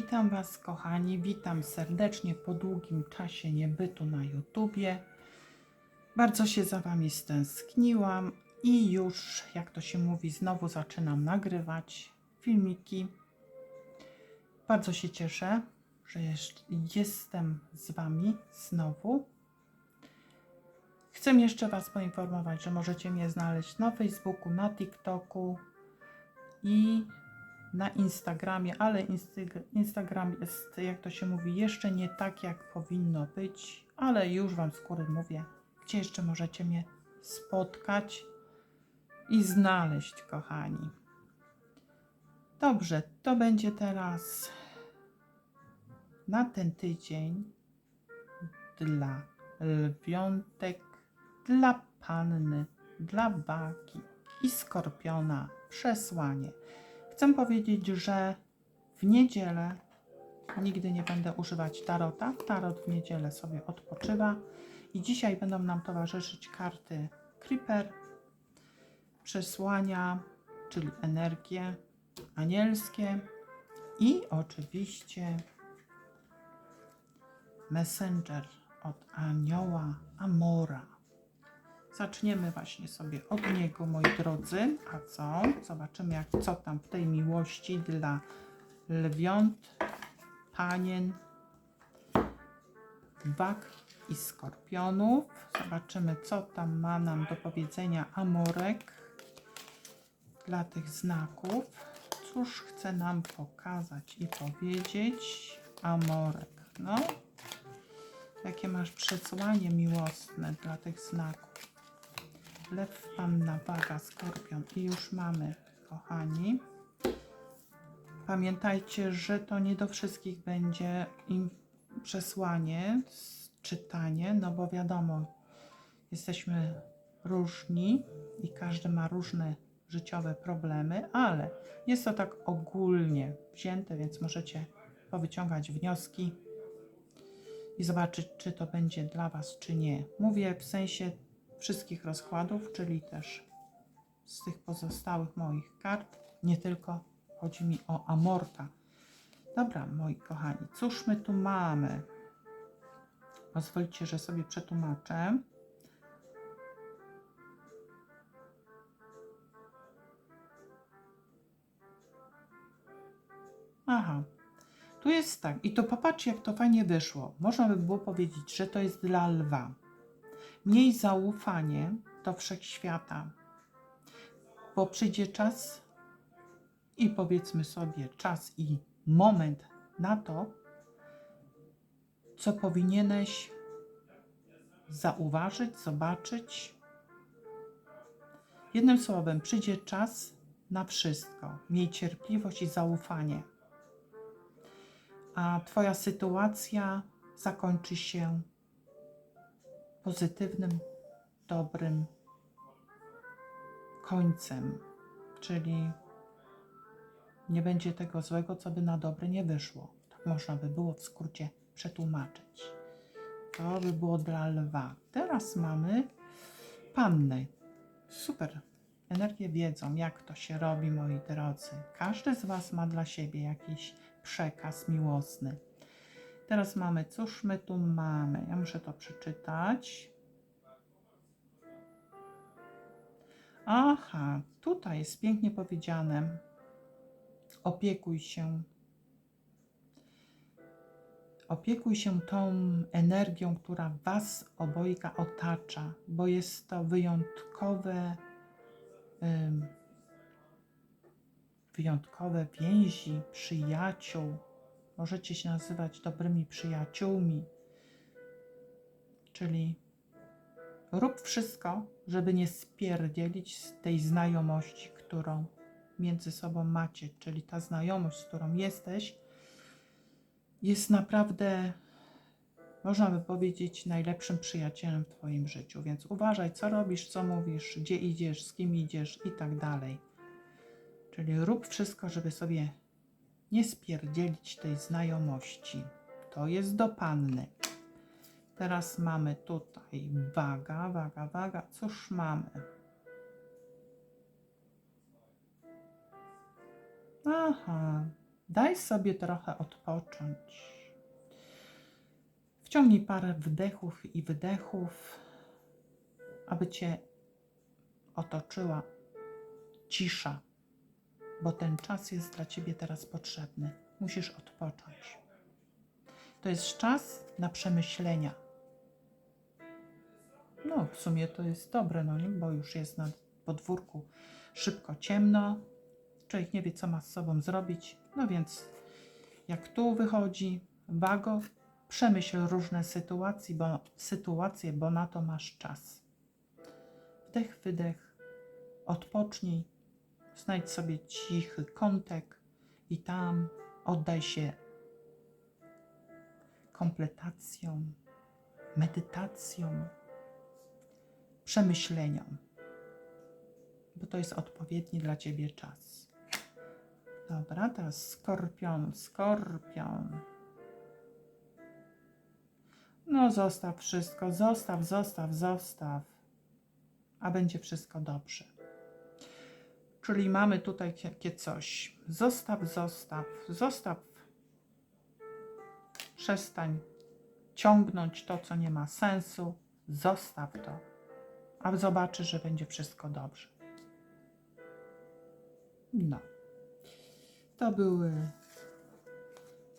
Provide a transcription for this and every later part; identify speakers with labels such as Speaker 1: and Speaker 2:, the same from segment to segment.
Speaker 1: Witam Was, kochani. Witam serdecznie po długim czasie niebytu na YouTubie. Bardzo się za Wami stęskniłam i już, jak to się mówi, znowu zaczynam nagrywać filmiki. Bardzo się cieszę, że jestem z Wami znowu. Chcę jeszcze Was poinformować, że możecie mnie znaleźć na Facebooku, na TikToku i na Instagramie, ale Instagram jest, jak to się mówi, jeszcze nie tak, jak powinno być, ale już Wam z góry mówię, gdzie jeszcze możecie mnie spotkać i znaleźć, kochani. Dobrze, to będzie teraz na ten tydzień dla lwiątek, dla panny, dla baki i skorpiona przesłanie. Chcę powiedzieć, że w niedzielę nigdy nie będę używać tarota. Tarot w niedzielę sobie odpoczywa i dzisiaj będą nam towarzyszyć karty Creeper, przesłania, czyli energie anielskie i oczywiście Messenger od anioła Amora. Zaczniemy właśnie sobie od niego, moi drodzy. A co? Zobaczymy, jak, co tam w tej miłości dla lwiąt, panien, wag i skorpionów. Zobaczymy, co tam ma nam do powiedzenia Amorek dla tych znaków. Cóż chce nam pokazać i powiedzieć Amorek? No, jakie masz przesłanie miłosne dla tych znaków. Lew, panna, waga, skorpion. I już mamy, kochani. Pamiętajcie, że to nie do wszystkich będzie im przesłanie, czytanie, no bo wiadomo, jesteśmy różni i każdy ma różne życiowe problemy, ale jest to tak ogólnie wzięte, więc możecie powyciągać wnioski i zobaczyć, czy to będzie dla Was, czy nie. Mówię w sensie wszystkich rozkładów, czyli też z tych pozostałych moich kart, nie tylko chodzi mi o Amorta. Dobra, moi kochani, cóż my tu mamy? Pozwólcie, że sobie przetłumaczę. Aha, tu jest tak. I to popatrzcie, jak to fajnie wyszło. Można by było powiedzieć, że to jest dla lwa. Miej zaufanie do wszechświata, bo przyjdzie czas i powiedzmy sobie czas i moment na to, co powinieneś zauważyć, zobaczyć. Jednym słowem, przyjdzie czas na wszystko. Miej cierpliwość i zaufanie a Twoja sytuacja zakończy się pozytywnym, dobrym końcem, czyli nie będzie tego złego, co by na dobre nie wyszło. Tak można by było w skrócie przetłumaczyć. To by było dla lwa. Teraz mamy pannę. Super. Energię wiedzą, jak to się robi, moi drodzy. Każdy z Was ma dla siebie jakiś przekaz miłosny. Teraz mamy, cóż my tu mamy? Ja muszę to przeczytać. Aha, tutaj jest pięknie powiedziane. Opiekuj się. Opiekuj się tą energią, która Was obojga otacza, bo jest to wyjątkowe, wyjątkowe więzi, przyjaciół. Możecie się nazywać dobrymi przyjaciółmi. Czyli rób wszystko, żeby nie spierdzielić z tej znajomości, którą między sobą macie. Czyli ta znajomość, z którą jesteś, jest naprawdę, można by powiedzieć, najlepszym przyjacielem w Twoim życiu. Więc uważaj, co robisz, co mówisz, gdzie idziesz, z kim idziesz i tak dalej. Czyli rób wszystko, żeby sobie nie spierdzielić tej znajomości. To jest do panny. Teraz mamy tutaj waga, waga, waga. Cóż mamy? Aha, Daj sobie trochę odpocząć. Wciągnij parę wdechów i wydechów, aby cię otoczyła cisza, bo ten czas jest dla ciebie teraz potrzebny. Musisz odpocząć. To jest czas na przemyślenia. No, w sumie to jest dobre, no bo już jest na podwórku szybko ciemno. Człowiek nie wie, co ma z sobą zrobić. No więc, jak tu wychodzi, wago, przemyśl różne sytuacje, bo, sytuacje, bo na to masz czas. Wdech, wydech, odpocznij, znajdź sobie cichy kątek i tam oddaj się kompletacjom, medytacjom, przemyśleniom, bo to jest odpowiedni dla ciebie czas. Dobra, teraz skorpion, skorpion. No, zostaw wszystko, zostaw, zostaw, zostaw, a będzie wszystko dobrze. Czyli mamy tutaj takie coś. Zostaw, zostaw, zostaw. Przestań ciągnąć to, co nie ma sensu. Zostaw to, a zobaczysz, że będzie wszystko dobrze. No. To były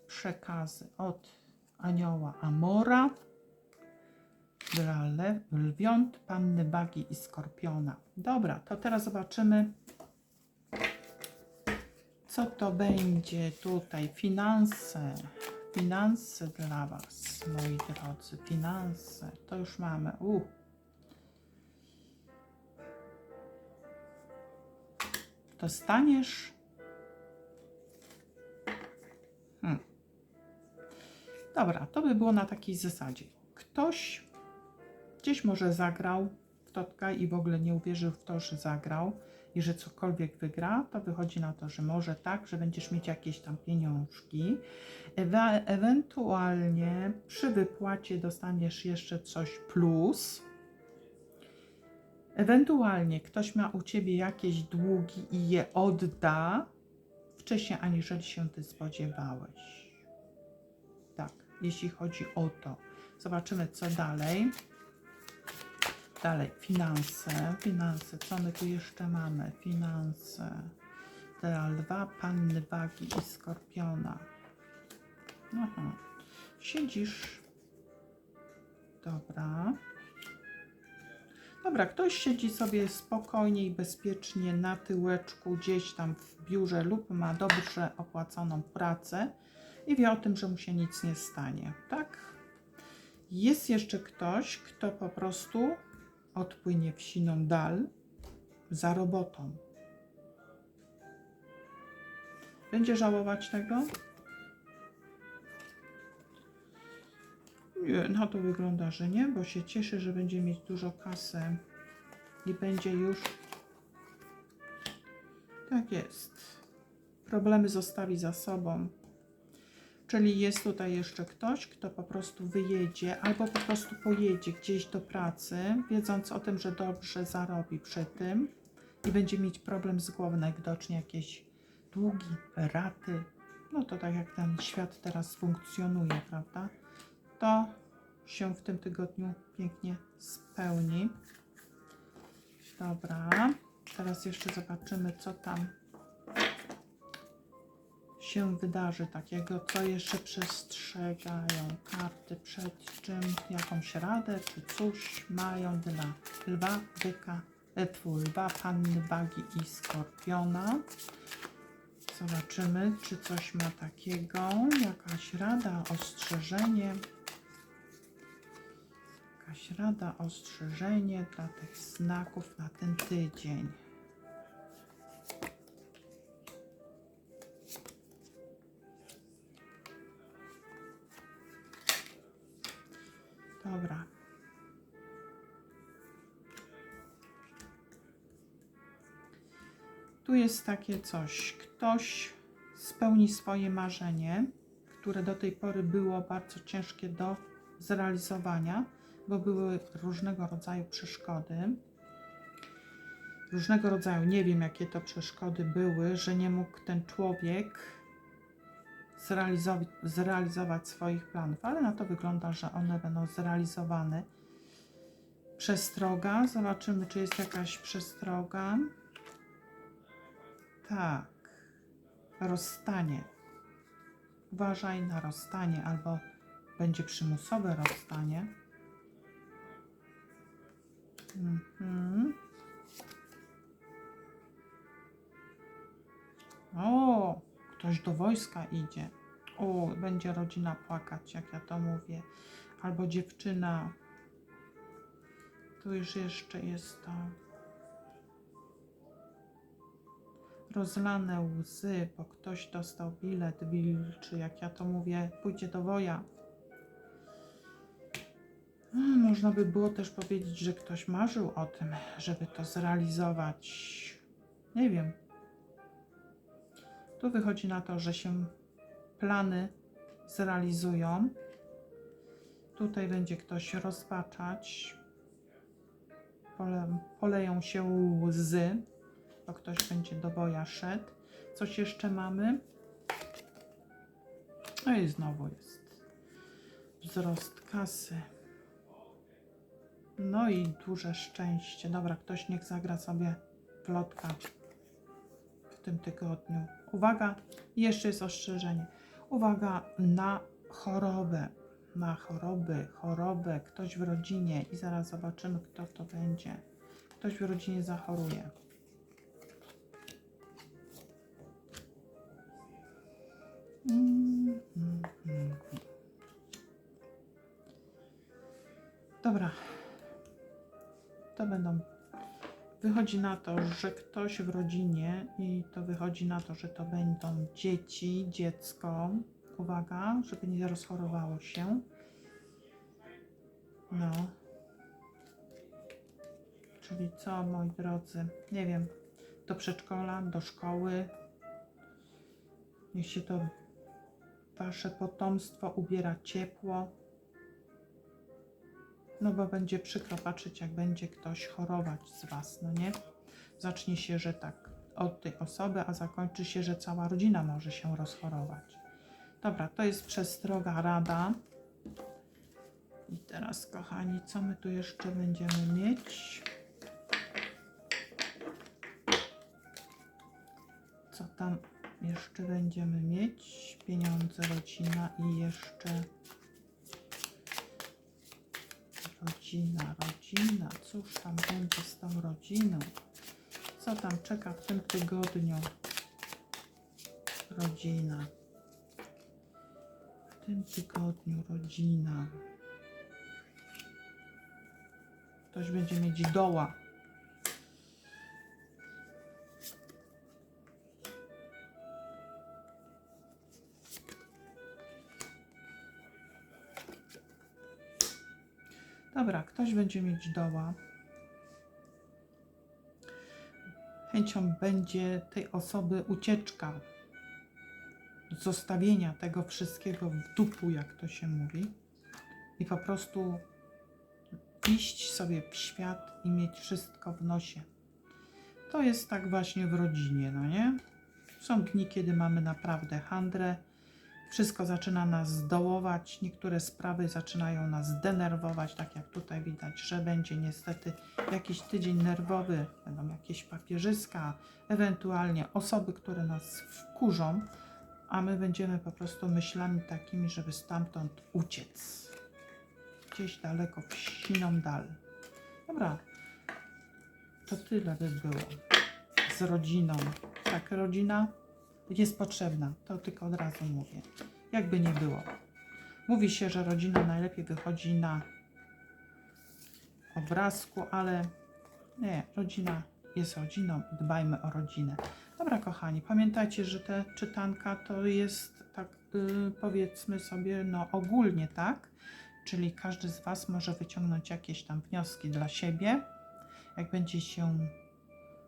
Speaker 1: przekazy od anioła Amora dla lwiąt, panny bagi i skorpiona. Dobra, to teraz zobaczymy, co to będzie tutaj. Finanse. Finanse dla Was, moi drodzy. Finanse. To już mamy. U. Dostaniesz. Hmm. Dobra, to by było na takiej zasadzie. Ktoś gdzieś może zagrał w totka i w ogóle nie uwierzył w to, że zagrał i że cokolwiek wygra, to wychodzi na to, że może tak, że będziesz mieć jakieś tam pieniążki. Ewa- ewentualnie przy wypłacie dostaniesz jeszcze coś plus. Ewentualnie ktoś ma u ciebie jakieś długi i je odda wcześniej, aniżeli się ty spodziewałeś. Tak, jeśli chodzi o to. Zobaczymy, co dalej. Dalej, finanse, finanse, co my tu jeszcze mamy? Finanse. Dla lwa, panny wagi i skorpiona. Aha. Siedzisz. Dobra. Dobra, ktoś siedzi sobie spokojnie i bezpiecznie na tyłeczku gdzieś tam w biurze lub ma dobrze opłaconą pracę i wie o tym, że mu się nic nie stanie, tak? Jest jeszcze ktoś, kto po prostu odpłynie w siną dal za robotą. Będzie żałować tego? Nie, na to wygląda, że nie, bo się cieszy, że będzie mieć dużo kasy i będzie już. Tak jest. Problemy zostawi za sobą. Czyli jest tutaj jeszcze ktoś, kto po prostu wyjedzie albo po prostu pojedzie gdzieś do pracy, wiedząc o tym, że dobrze zarobi przy tym i będzie mieć problem z głową, najwidoczniej jakieś długi, raty. No to tak jak ten świat teraz funkcjonuje, prawda? To się w tym tygodniu pięknie spełni. Dobra, teraz jeszcze zobaczymy, co tam się wydarzy takiego, co jeszcze przestrzegają karty przed czym, jakąś radę, czy coś mają dla lwa, byka, e, tfu, lwa, panny, wagi i skorpiona. Zobaczymy, czy coś ma takiego, jakaś rada, ostrzeżenie. Jakaś rada, ostrzeżenie dla tych znaków na ten tydzień. Tu jest takie coś. Ktoś spełni swoje marzenie, które do tej pory było bardzo ciężkie do zrealizowania, bo były różnego rodzaju przeszkody. Różnego rodzaju, nie wiem jakie to przeszkody były, że nie mógł ten człowiek zrealizować, zrealizować swoich planów, ale na to wygląda, że one będą zrealizowane. Przestroga, zobaczymy, czy jest jakaś przestroga. Tak, rozstanie. Uważaj na rozstanie, albo będzie przymusowe rozstanie. Mhm. O, ktoś do wojska idzie. O, będzie rodzina płakać, jak ja to mówię. Albo dziewczyna. Tu już jeszcze jest to. Rozlane łzy, bo ktoś dostał bilet wilczy, jak ja to mówię, pójdzie do woja. Mm, Można by było też powiedzieć, że ktoś marzył o tym, żeby to zrealizować. Nie wiem. Tu wychodzi na to, że się plany zrealizują. Tutaj będzie ktoś rozpaczać. Pole, poleją się łzy, bo ktoś będzie do boja szedł. Coś jeszcze mamy? No i znowu jest wzrost kasy. No i duże szczęście. Dobra, ktoś niech zagra sobie plotka w tym tygodniu. Uwaga, jeszcze jest ostrzeżenie. Uwaga na chorobę, na choroby, chorobę, ktoś w rodzinie i zaraz zobaczymy, kto to będzie. Ktoś w rodzinie zachoruje. Dobra. To będą. Wychodzi na to, że ktoś w rodzinie, i to wychodzi na to, że to będą dzieci, dziecko. Uwaga, żeby nie rozchorowało się. No. Czyli co, moi drodzy? Nie wiem. Do przedszkola, do szkoły. Niech się to wasze potomstwo ubiera ciepło. No bo będzie przykro patrzeć, jak będzie ktoś chorować z Was, no nie? Zacznie się, że tak od tej osoby, a zakończy się, że cała rodzina może się rozchorować. Dobra, to jest przestroga rada. I teraz, kochani, co my tu jeszcze będziemy mieć? Co tam jeszcze będziemy mieć? Pieniądze, rodzina i jeszcze rodzina, rodzina. Cóż tam będzie z tą rodziną? Co tam czeka w tym tygodniu? Rodzina. W tym tygodniu rodzina. Ktoś będzie mieć doła. Dobra, ktoś będzie mieć doła. Chęcią będzie tej osoby ucieczka, zostawienia tego wszystkiego w dupu, jak to się mówi, i po prostu iść sobie w świat i mieć wszystko w nosie. To jest tak właśnie w rodzinie, no nie? Są dni, kiedy mamy naprawdę handrę, wszystko zaczyna nas dołować, niektóre sprawy zaczynają nas denerwować, tak jak tutaj widać, że będzie niestety jakiś tydzień nerwowy, będą jakieś papierzyska, ewentualnie osoby, które nas wkurzą, a my będziemy po prostu myślami takimi, żeby stamtąd uciec. Gdzieś daleko w siną dal. Dobra, to tyle by było z rodziną. Tak, rodzina jest potrzebna, to tylko od razu mówię. Jakby nie było. Mówi się, że rodzina najlepiej wychodzi na obrazku, ale nie, rodzina jest rodziną, dbajmy o rodzinę. Dobra, kochani, pamiętajcie, że te czytanka to jest tak, yy, powiedzmy sobie, no ogólnie, tak? Czyli każdy z Was może wyciągnąć jakieś tam wnioski dla siebie. Jak będzie się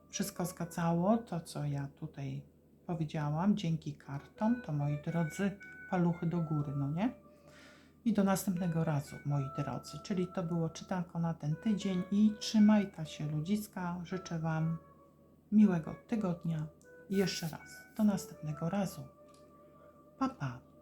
Speaker 1: wszystko zgadzało, to co ja tutaj powiedziałam, dzięki kartom, to moi drodzy, paluchy do góry, no nie? I do następnego razu, moi drodzy. Czyli to było czytanko na ten tydzień i trzymajta się ludziska. Życzę Wam miłego tygodnia i jeszcze raz do następnego razu. Pa, pa.